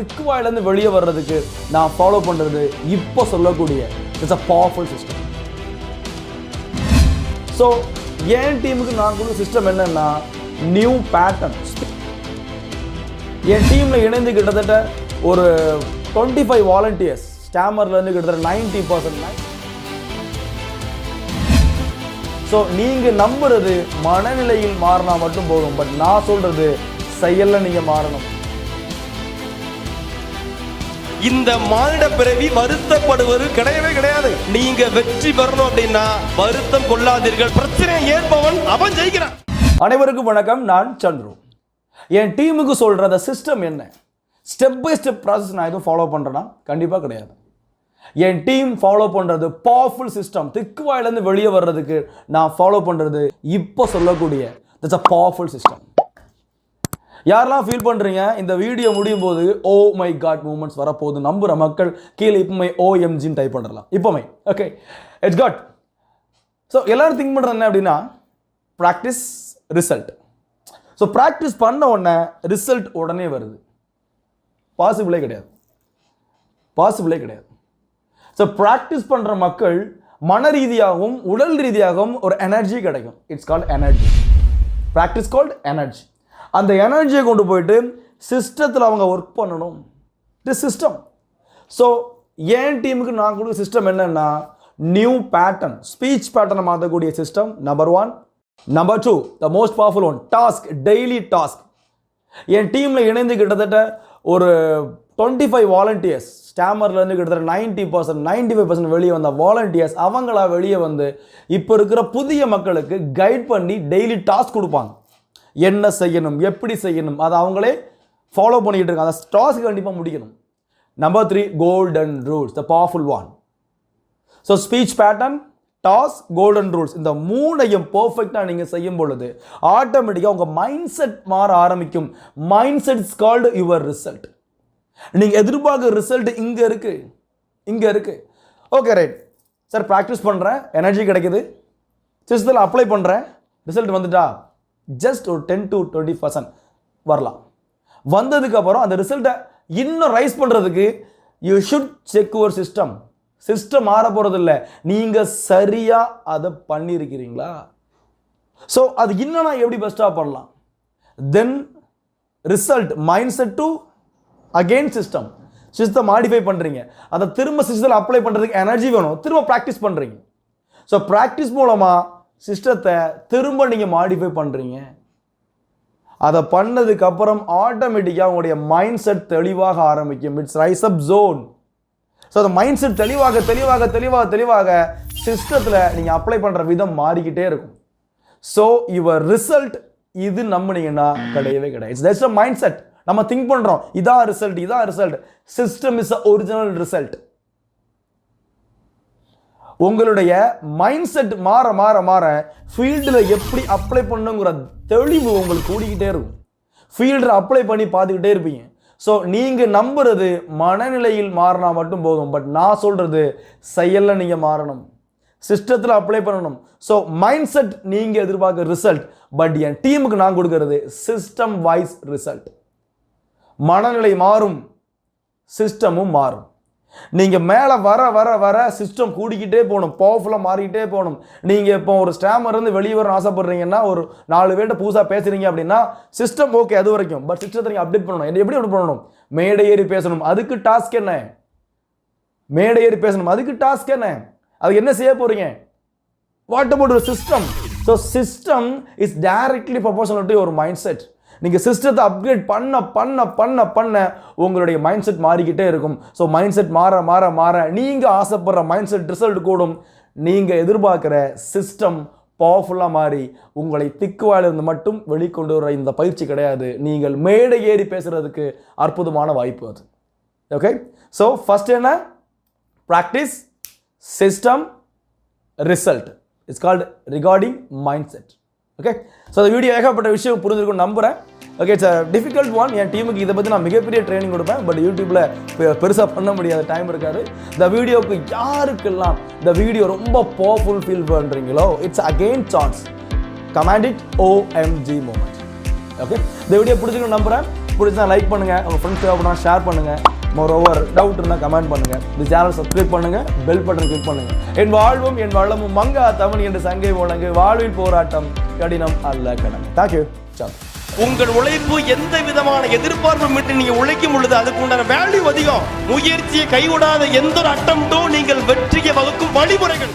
திக்குவாயிலேருந்து வெளியே வர்றதுக்கு நான் ஃபாலோ பண்ணுறது இப்போ சொல்லக்கூடிய it's a powerful system so என் டீமுக்கு நான் கொடுத்த சிஸ்டம் என்னன்னா நியூ பேட்டர்ன் என் டீமில் இணைந்து கிட்டத்தட்ட ஒரு டுவெண்ட்டி ஃபைவ் வாலண்டியர்ஸ் ஸ்டாமர்லேருந்து கிட்டத்தட்ட நைன்டி பர்சன்ட் ஸோ நீங்கள் நம்புறது மனநிலையில் மாறினா மட்டும் போதும் பட் நான் சொல்கிறது செயல்ல நீங்கள் மாறணும். இந்த மானிட பிறவி வருத்தப்படுவது கிடையவே கிடையாது. நீங்க வெற்றி பெறணும் அப்படின்னா வருத்தம் கொள்ளாதீர்கள். பிரச்சனையை ஏற்பவன் அவன் ஜெயிக்கிறான். அனைவருக்கும் வணக்கம். நான் சந்துரு. என் டீமுக்கு சொல்கிற அந்த சிஸ்டம் என்ன? ஸ்டெப் பை ஸ்டெப் ப்ராசஸ் நான் எதுவும் ஃபாலோ பண்ணுறேன்னா கண்டிப்பாக கிடையாது. என் டீம் ஃபாலோ பண்ணுறது பவர்ஃபுல் சிஸ்டம் திக்குவாயிலேருந்து வெளியே வர்றதுக்கு நான் ஃபாலோ பண்ணுறது இப்போ சொல்லக்கூடிய தட்ஸ் அ பவர்ஃபுல் சிஸ்டம் யாரெல்லாம் ஃபீல் பண்ணுறீங்க இந்த வீடியோ முடியும் போது ஓ மை காட் மூமெண்ட்ஸ் வரப்போகுது. நம்புகிற மக்கள் கீழே இப்போமே ஓஎம்ஜின்னு டைப் பண்ணிடலாம். இப்போமே ஓகே இட்ஸ் காட் ஸோ எல்லோரும் திங்க் பண்ணுறது என்ன அப்படின்னா ப்ராக்டிஸ் ரிசல்ட் ஸோ ப்ராக்டிஸ் பண்ண உடனே ரிசல்ட் உடனே வருது. பாசிபிளே கிடையாது. பாசிபிளே கிடையாது. ஸோ ப்ராக்டிஸ் பண்ணுற மக்கள் மன ரீதியாகவும் உடல் ரீதியாகவும் ஒரு எனர்ஜி கிடைக்கும். It's called energy practice called energy அந்த எனர்ஜியை கொண்டு போயிட்டு சிஸ்டத்தில் அவங்க ஒர்க் பண்ணணும். இது சிஸ்டம் ஸோ என் டீமுக்கு நான் கொடுக்குற சிஸ்டம் என்னன்னா நியூ பேட்டர்ன் ஸ்பீச் பேட்டர்னை மாற்றக்கூடிய system number one number two the most powerful one task daily task என் டீமில் இணைந்து கிட்டத்தட்ட ஒரு டுவெண்ட்டி ஃபைவ் வாலண்டியர்ஸ் ஸ்டாமர்லேருந்து கிட்டத்தட்ட ninety percent ninety five percent வெளியே வந்த வாலண்டியர்ஸ் அவங்களா வெளியே வந்து இப்போ இருக்கிற புதிய மக்களுக்கு கைட் பண்ணி டெய்லி டாஸ்க் கொடுப்பாங்க. என்ன செய்யணும் எப்படி செய்யணும் அதை அவங்களே ஃபாலோ பண்ணிக்கிட்டு இருக்காங்க. அந்த டாஸ்க் கண்டிப்பாக முடிக்கணும். Number three golden rules the powerful one so speech pattern task golden rules இந்த மூணையும் பர்ஃபெக்டாக நீங்கள் செய்யும் பொழுது ஆட்டோமேட்டிக்காக உங்கள் மைண்ட் செட் மாற ஆரம்பிக்கும். Mind set called your result நீங்கள் எதிர்பார்க்குற ரிசல்ட் இங்கே இருக்குது இங்கே இருக்குது ஓகே ரைட் சார் ப்ராக்டிஸ் பண்ணுறேன் எனர்ஜி கிடைக்குது. சிஸ்டத்தில் அப்ளை பண்ணுறேன் ரிசல்ட் வந்துட்டா? ஜஸ்ட் ஒரு டென் டு டுவெண்ட்டி பர்சன்ட் வரலாம். வந்ததுக்கப்புறம் அந்த ரிசல்ட்டை இன்னும் ரைஸ் பண்ணுறதுக்கு you should check your system system மாற போகிறது இல்லை. நீங்கள் சரியாக அதை பண்ணியிருக்கிறீங்களா ஸோ அது இன்னும் நான் எப்படி பெஸ்ட்டாக பண்ணலாம்? Then result mind set to again system சிஸ்டத்தை மாடிஃபை பண்ணுறீங்க அதை திரும்ப சிஸ்டத்தில் அப்ளை பண்ணுறதுக்கு எனர்ஜி வேணும். திரும்ப ப்ராக்டிஸ் பண்ணுறீங்க ஸோ ப்ராக்டிஸ் மூலமாக சிஸ்டத்தை திரும்ப நீங்கள் மாடிஃபை பண்ணுறீங்க அதை பண்ணதுக்கு அப்புறம் ஆட்டோமேட்டிக்காக உங்களுடைய மைண்ட் செட் தெளிவாக ஆரம்பிக்கும். It's rise up zone so அந்த மைண்ட் செட் தெளிவாக தெளிவாக தெளிவாக தெளிவாக சிஸ்டத்தில் நீங்கள் அப்ளை பண்ணுற விதம் மாறிக்கிட்டே இருக்கும். ஸோ யுவர் ரிசல்ட் இது நம்பினீங்கன்னா கிடையவே கிடையாது. It's just a mind set நம்ம திங்க் பண்ணுறோம் இதான் ரிசல்ட் இதான் result system is a original result உங்களுடைய மைண்ட் செட் மாற மாற மாற ஃபீல்டில் எப்படி அப்ளை பண்ணுங்கிற தெளிவு உங்களுக்கு கூடிக்கிட்டே இருக்கும். ஃபீல்டில் அப்ளை பண்ணி பார்த்துக்கிட்டே இருப்பீங்க. ஸோ நீங்கள் நம்புறது மனநிலையில் மாறினா மட்டும் போதும். பட் நான் சொல்கிறது செயலில் நீங்கள் மாறணும். சிஸ்டத்தில் அப்ளை பண்ணணும். ஸோ மைண்ட் செட் நீங்கள் எதிர்பார்க்குற ரிசல்ட் பட் என் டீமுக்கு நான் கொடுக்கறது சிஸ்டம் வைஸ் ரிசல்ட் மனநிலை மாறும். சிஸ்டமும் மாறும். நீங்கள் மேலே வர வர வர சிஸ்டம் கூடிக்கிட்டே போகணும். பவர்ஃபுல்லாக மாறிக்கிட்டே போகணும். நீங்கள் இப்போ ஒரு ஸ்டாமர் இருந்து வெளியே வரணும் ஆசைப்படுறீங்கன்னா ஒரு நாலு பேர்கிட்ட புதுசாக பேசுகிறீங்க அப்படின்னா சிஸ்டம் ஓகே அது வரைக்கும். பட் சிஸ்டத்தை நீங்கள் அப்டேட் பண்ணணும். என்ன எப்படி அப்டேட் பண்ணணும்? மேடை ஏறி பேசணும். அதுக்கு டாஸ்க் என்ன? மேடை ஏறி பேசணும். அதுக்கு டாஸ்க் என்ன? அதுக்கு என்ன செய்ய போகிறீங்க வாட் அபவுட் ஒரு system so system is directly proportional to ஒரு மைண்ட் செட் நீங்கள் சிஸ்டத்தை அப்கிரேட் பண்ண பண்ண பண்ண பண்ண உங்களுடைய மைண்ட் செட் மாறிக்கிட்டே இருக்கும். ஸோ மைண்ட் செட் மாற மாற மாற நீங்கள் ஆசைப்படுற மைண்ட் செட் ரிசல்ட் கூடும். நீங்கள் எதிர்பார்க்குற சிஸ்டம் பவர்ஃபுல்லாக மாறி உங்களை திக்குவாயிலிருந்து மட்டும் வெளிக்கொண்டு வர இந்த பயிற்சி கிடையாது. நீங்கள் மேடை ஏறி பேசுகிறதுக்கு அற்புதமான வாய்ப்பு அது. ஓகே ஸோ ஃபஸ்ட் என்ன? Practice system result it's called regarding mind set okay so அந்த வீடியோ ஏகப்பட்ட விஷயம் புரிஞ்சிருக்கும்னு நம்புகிறேன் ஓகே இட்ஸ் டிஃபிகல்ட் ஒன் என் டீமுக்கு இதை பற்றி நான் மிகப்பெரிய ட்ரைனிங் கொடுப்பேன். பட் யூடியூப்பில் பெருசாக பண்ண முடியாத டைம் இருக்காது. இந்த வீடியோவுக்கு யாருக்கெல்லாம் இந்த வீடியோ ரொம்ப பவர்ஃபுல் ஃபீல் பண்ணுறீங்களோ it's again chance comment it OMG moment okay இந்த வீடியோ பிடிச்சிக்கணும் நம்புகிறேன் பிடிச்சா லைக் பண்ணுங்கள் உங்கள் ஃப்ரெண்ட்ஸ் அப்படின்னா ஷேர் பண்ணுங்கள் மோர் ஓவர் டவுட் இருந்தால் கமெண்ட் பண்ணுங்க. இந்த சேனல் சப்ஸ்கிரைப் பண்ணுங்கள் பெல் பட்டன் கிளிக் பண்ணுங்கள் என் வாழ்வும் என் வளமும் மங்கா தமிழ் என்று சங்கை முழங்கு. வாழ்வில் போராட்டம் கடினம் அல்ல கடமை தேங்க்யூ சார் உங்கள் உழைப்பு எந்த விதமான எதிர்பார்ப்பும் விட்டு நீங்க உழைக்கும் பொழுது அதுக்கு உண்டான வேல்யூ அதிகம். முயற்சியை கைவிடாத எந்த ஒரு அட்டம்டும் நீங்கள் வெற்றியை வகுக்கும் வழிமுறைகள்.